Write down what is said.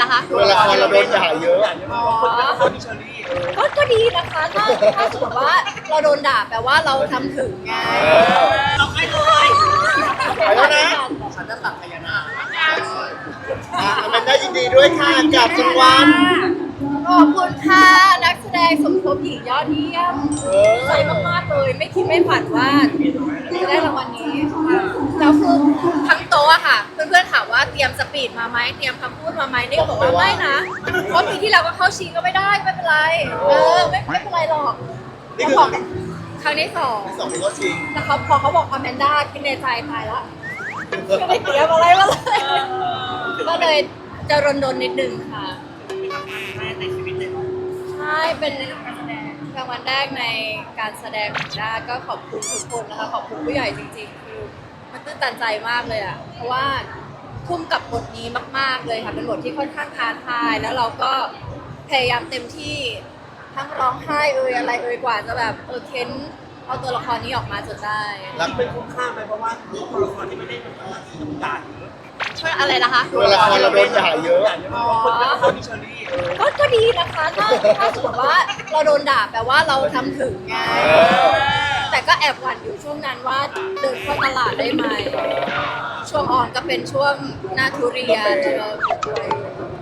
ล่ะคะเวลาเราโดนด่าเยอะอ๋อก็ก็ดีนะคะ ถ้าถ้าสมมติว่าเราโดนด่าแปลว่าเราทำถึงไงเราไม่เลยไปแล้วนะฉันจะตัดพญานาคอะมันได้ยินดีด้วยค่ะกับรางวัลขอบคุณค่ะนักแสดงสมทบหญิงยอดเยี่ยมเออ ใจมากๆเลย ไม่คิดไม่ฝันว่าจะได้รางวัลนี้แล้ รียมสปีดมาไหมเตรียมคำพูดมาไหมนี่ก็บอกว่าไม่นะเพราะปีที่แล้วก็เข้าชิงก็ไม่ได้ไม่เป็นไรเออไม่ไม่เป็นไรหรอกนี่แล้วคือพอครั้งที่สองสองที่เขาชิงแล้วเขาพอเขาบอกอแมนด้าคิดในใจตายละไม่ได้เตรียมอะไรมาเลยก็เลยจะรนดนนิดนึงค่ะแม่ในชีวิตเลยใช่เป็นรางวัลแรกในการแสดงของด้าก็ขอบคุณทุกคนนะคะขอบคุณผู้ใหญ่จริงๆคือมันตื้นตันใจมากเลยอะเพราะว่า ทุ่มกับบทนี้มาก ๆเลยค่ะเป็นบทที่ค่อนข้างท้าทาย แล้วเราก็พยายามเต็มที่ทั้งร้องไห้เอ่ยอะไรเอ่ยกว่าจะแบบเออเค้นเอาตัวละครนี้ออกมาจนได้รักเป็นคุ้มค่าไหมเพราะว่าตัวละครที่ไม่ได้เป็นตัวที่ต้องด่าเยอะช่วยอะไรนะคะเวลาเราโดนด่าเยอะคนก็เข้าที่เชอรี่ก็ก็ดีนะคะถ้าถ้าสมมติว่าเราโดนด่าแปลว่าเราทำถึงไงแต่ก็แอบหวั่นอยู่ช่วงนั้นว่าเดินเข้าตลาดได้ไหม ช่วงออนก็เป็นช่วงหน้าทุเรียนเราด้วย